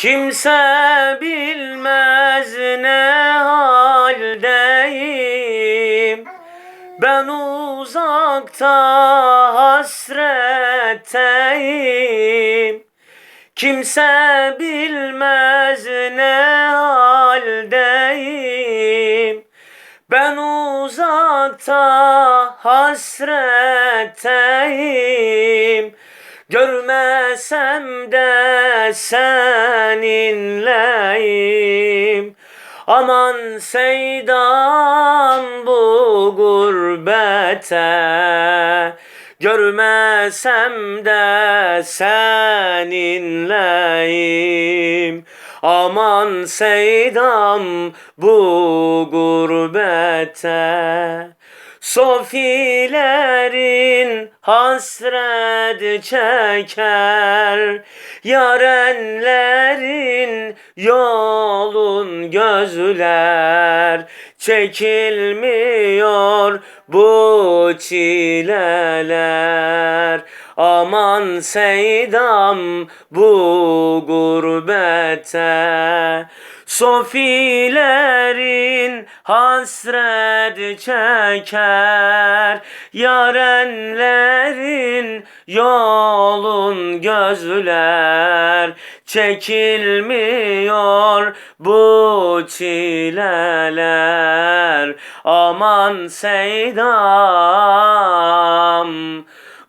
Kimse bilmez ne haldeyim. Ben uzakta hasretteyim Kimse bilmez ne haldeyim. Ben uzakta hasretteyim Görmesem de seninleyim. Aman seydan bu gurbete. Görmesem de seninleyim. Aman seydam bu gurbete Sofilerin hasret çeker Yarenlerin yolun gözler. Çekilmiyor bu çileler Aman seydam bu gurbete Sofilerin hasret çeker Yarenlerin yolun gözler Çekilmiyor bu çileler. Aman seydam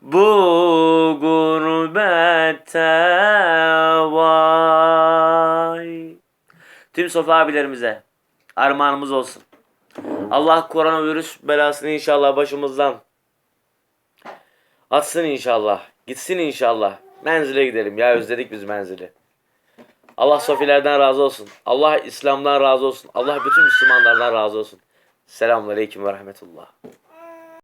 bu gurbette vay. Tüm Sofi abilerimize armağanımız olsun. Allah koronavirüs belasını inşallah başımızdan atsın inşallah. Gitsin inşallah. Menzile gidelim ya özledik biz menzili. Allah Sofilerden razı olsun. Allah İslam'dan razı olsun. Allah bütün Müslümanlardan razı olsun. Selamun Aleyküm ve Rahmetullah.